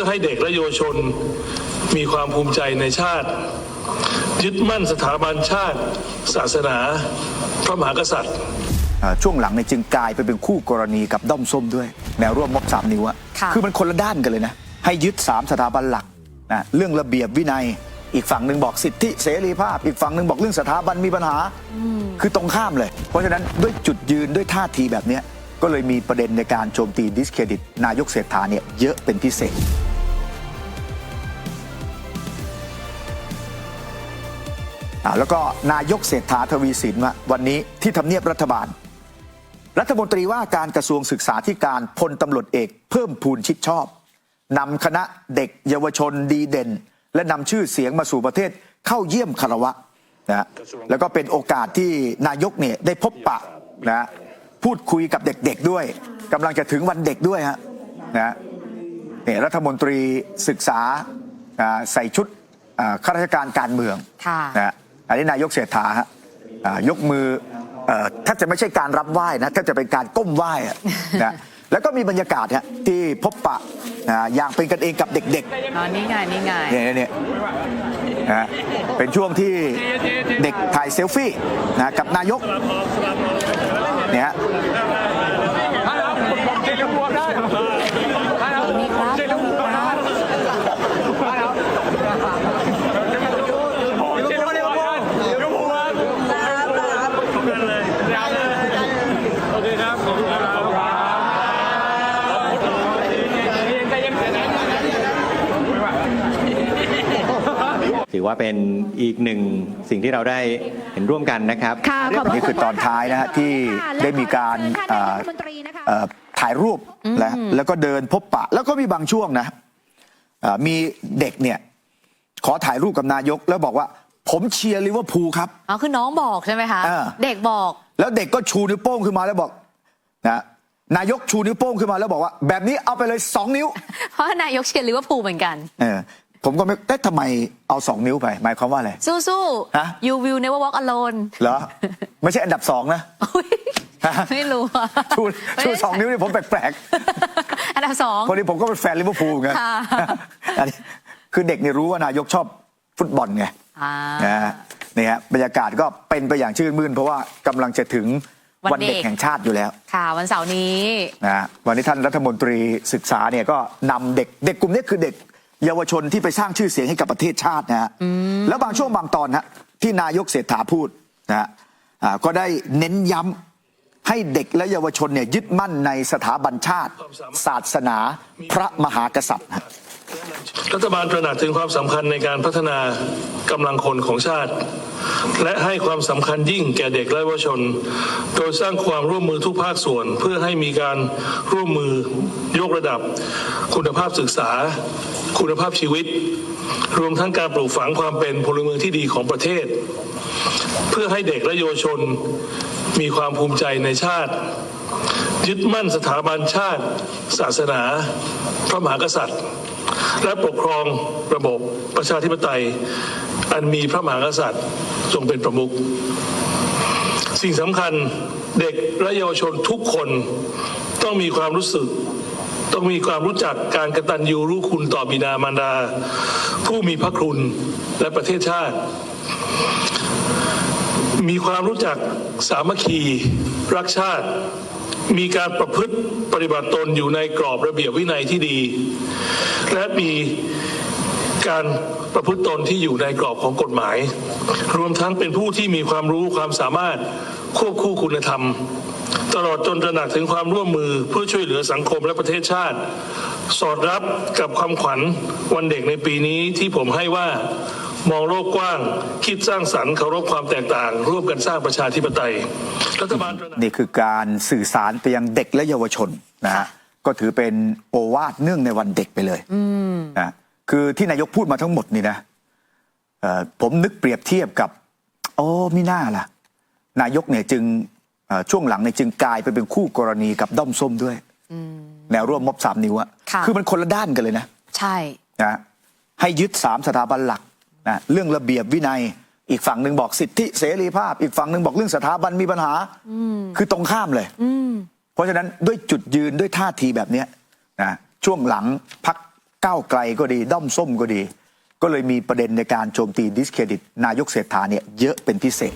พื่อให้เด็กและเยาวชน มีความภูมิใจในชาติ ยึดมั่นสถาบันชาติ ศาสนา พระมหากษัตริย์อ่าช่วงหลังเนี่ยจึงกลายไปเป็นคู่กรณีกับด้อมส้มด้วย แนวร่วมม็อบสามนิ้วอะค่ะอมันคนละด้านกันเลยนะ ให้ยึดสามสถาบันหลักนะเรื่องระเบียบวินัย อีกฝั่งหนึ่งบอกสิทธิเสรีภาพ อีกฝั่งหนึ่งบอกเรื่องสถาบันมีปัญหา คือตรงข้ามเลย เพราะฉะนั้นด้วยจุดยืนด้วยท่าทีแบบเนี้ยก็เลยมีประเด็นในการโจมตีดิสเครดิต นายกเศรษฐาเนี่ยเยอะเป็นพิเศษ แล้วก็นายกเศรษฐาทวีสินว่าวันนี้ที่ทำเนียบรัฐบาล รัฐมนตรีว่าการกระทรวงศึกษาธิการพลตำรวจเอกเพิ่มพูนชิดชอบนำคณะเด็กเยาวชนดีเด่น และนำชื่อเสียงมาสู่ประเทศเข้าเยี่ยมคารวะนะฮะแล้วก็เป็นโอกาสที่นายกเนี่ยได้พบปะนะฮะพูดคุยกับเด็กๆด้วยกำลังจะถึงวันเด็กด้วยฮะนะฮะเนี่ยรัฐมนตรีศึกษาอ่าใส่ชุดอ่าข้าราชการการเมืองค่ะนะฮะ อันนี้นายกเศรษฐาฮะอ่ายกมือเอ่อถ้าจะไม่ใช่การรับไหว้นะถ้าจะเป็นการก้มไหว้อะนะแล้วก็มีบรรยากาศฮะที่พบปะอ่าอย่างเป็นกันเองกับเด็กอ๋อนี่ไงนี่ไงๆเนี่ยเนี่ยนะฮะเป็นช่วงที่เด็กถ่ายเซลฟี่นะกับนายกเนี่ยฮะ มีครับต้องมีครับ ถือว่าเป็นอีกหนึ่งสิ่งที่เราได้เห็นร่วมกันนะครับ ค่ะขอบพระนี่คือตอนท้ายนะฮะที่ได้มีการท่านเอ่อรัฐมนตรีนะคะเอ่อถ่ายรูปและแล้วก็เดินพบปะ แล้วก็มีบางช่วงนะเอ่อมีเด็กเนี่ย ขอถ่ายรูปกับนายก แล้วบอกว่า ผมเชียร์ลิเวอร์พูลครับ อ๋อคือน้องบอกใช่ไหมคะเออเด็กบอก แล้วเด็กก็ชูนิ้วโป้งขึ้นมาแล้วบอกนะนายกชูนิ้วโป้งขึ้นมาแล้วบอกว่า แบบนี้เอาไปเลยสองนิ้ว เพราะนายกเชียร์ลิเวอร์พูลเหมือนกัน เออ ผมก็ไม่เอ๊ะทำไมเอาสองนิ้วไป หมายความว่าอะไร สู้ฮะ ๆ you will never walk alone เหรอ ไม่ใช่อันดับสองนะ อุ๊ยฮะไม่รู้อะชูชูสองนิ้วนี่ผมแปลกอันดับสอง ๆคนนี้ผมก็เป็นแฟนลิเวอร์พูลเหมือนกันค่ะ อันนี้คือเด็กเนี่ยรู้ว่านายกชอบฟุตบอลไง อ่า นะฮะนี่ฮะบรรยากาศก็เป็นไปอย่างชื่นมื่น เพราะว่ากำลังจะถึงวันวันเด็ก เด็กแห่งชาติอยู่แล้วค่ะ วันเสาร์นี้ นะฮะวันนี้ท่านรัฐมนตรีศึกษาเนี่ยก็นำเด็กเด็กกลุ่มนี้คือเด็ก เยาวชนที่ไปสร้างชื่อเสียงให้กับประเทศชาตินะฮะแล้วบางช่วงบางตอนฮะที่นายกเศรษฐาพูดนะฮะอ่าก็ได้เน้นย้ำให้เด็กและเยาวชนเนี่ยยึดมั่นในสถาบันชาติ ศาสนา พระมหากษัตริย์ฮะ รัฐบาลตระหนักถึงความสำคัญในการพัฒนากำลังคนของชาติ และให้ความสำคัญยิ่งแก่เด็กและเยาวชน โดยสร้างความร่วมมือทุกภาคส่วน เพื่อให้มีการร่วมมือยกระดับ คุณภาพศึกษา คุณภาพชีวิต รวมทั้งการปลูกฝังความเป็นพลเมืองที่ดีของประเทศ เพื่อให้เด็กและเยาวชน มีความภูมิใจในชาติ ยึดมั่นสถาบันชาติ ศาสนา พระมหากษัตริย์ และปกครองระบบประชาธิปไตย อันมีพระมหากษัตริย์ทรงเป็นประมุขสิ่งสำคัญเด็กและเยาวชนทุกคนต้องมีความรู้สึก ต้องมีความรู้จักการกระตัญญูรู้คุณต่อบิดามารดา ผู้มีพระคุณและประเทศชาติ มีความรู้จักสามัคคี รักชาติ มีการประพฤติปฏิบัติตนอยู่ในกรอบระเบียบวินัยที่ดี และมีการประพฤติตนที่อยู่ในกรอบของกฎหมาย รวมทั้งเป็นผู้ที่มีความรู้ความสามารถควบคู่คุณธรรม ตลอดจนตระหนักถึงความร่วมมือเพื่อช่วยเหลือสังคมและประเทศชาติ สอดรับกับความขวัญวันเด็กในปีนี้ที่ผมให้ว่า มองโลกกว้าง คิดสร้างสรรค์เคารพความแตกต่าง ร่วมกันสร้างประชาธิปไตยรัฐบาลตระหนักนี่คือการสื่อสารไปยังเด็กและเยาวชนนะฮะก็ถือเป็นโอวาทเนื่องในวันเด็กไปเลยนะคือที่นายกพูดมาทั้งหมดนี่นะเอ่อผมนึกเปรียบเทียบกับ โอ้มิน่าล่ะ นายกเนี่ยจึงเอ่อช่วงหลังเนี่ยจึงกลายไปเป็นคู่กรณีกับด้อมส้มด้วยแนวร่วมม็อบสามนิ้วอะค่ะคือมันคนละด้านกันเลยนะ ใช่นะให้ยึดสามสถาบันหลัก นะเรื่องระเบียบวินัย อีกฝั่งหนึ่งบอกสิทธิเสรีภาพ อีกฝั่งหนึ่งบอกเรื่องสถาบันมีปัญหาคือตรงข้ามเลยเพราะฉะนั้นด้วยจุดยืนด้วยท่าทีแบบเนี้ยนะช่วงหลังพักก้าวไกลก็ดีด้อมส้มก็ดี ก็เลยมีประเด็นในการโจมตีดิสเครดิต นายกเศรษฐาเนี่ยเยอะเป็นพิเศษ